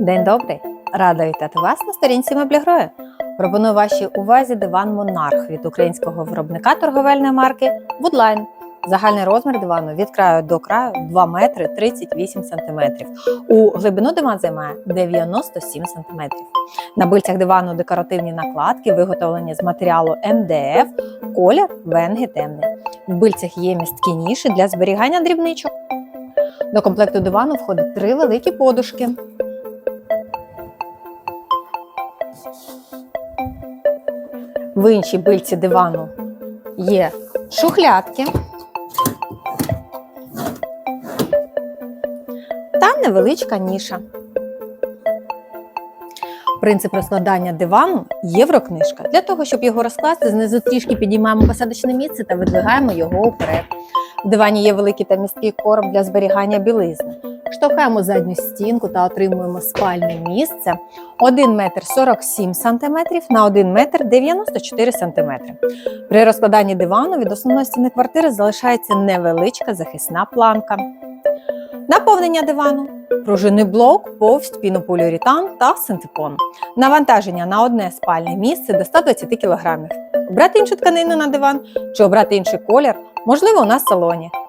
День добрий! Рада вітати вас на сторінці меблігрою. Пропоную вашій увазі диван Монарх від українського виробника торговельної марки Woodline. Загальний розмір дивану від краю до краю 2 метри 38 сантиметрів. У глибину диван займає 97 сантиметрів. На бильцях дивану декоративні накладки, виготовлені з матеріалу МДФ, колір венги темний. В бильцях є місткі ніші для зберігання дрібничок. До комплекту дивану входить три великі подушки. В іншій бильці дивану є шухлядки та невеличка ніша. Принцип розкладання дивану єврокнижка. Для того, щоб його розкласти, знизу трішки підіймаємо посадочне місце та видвигаємо його уперед. В дивані є великий та місткий короб для зберігання білизни. Штовхаємо задню стінку та отримуємо спальне місце 1 метр 47 см на 1 метр 94 см. При розкладанні дивану від основної стіни квартири залишається невеличка захисна планка. Наповнення дивану. Пружинний блок, повсть, пінополіуретан та синтепон. Навантаження на одне спальне місце до 120 кг. Обрати іншу тканину на диван чи обрати інший колір можливо у нас в салоні.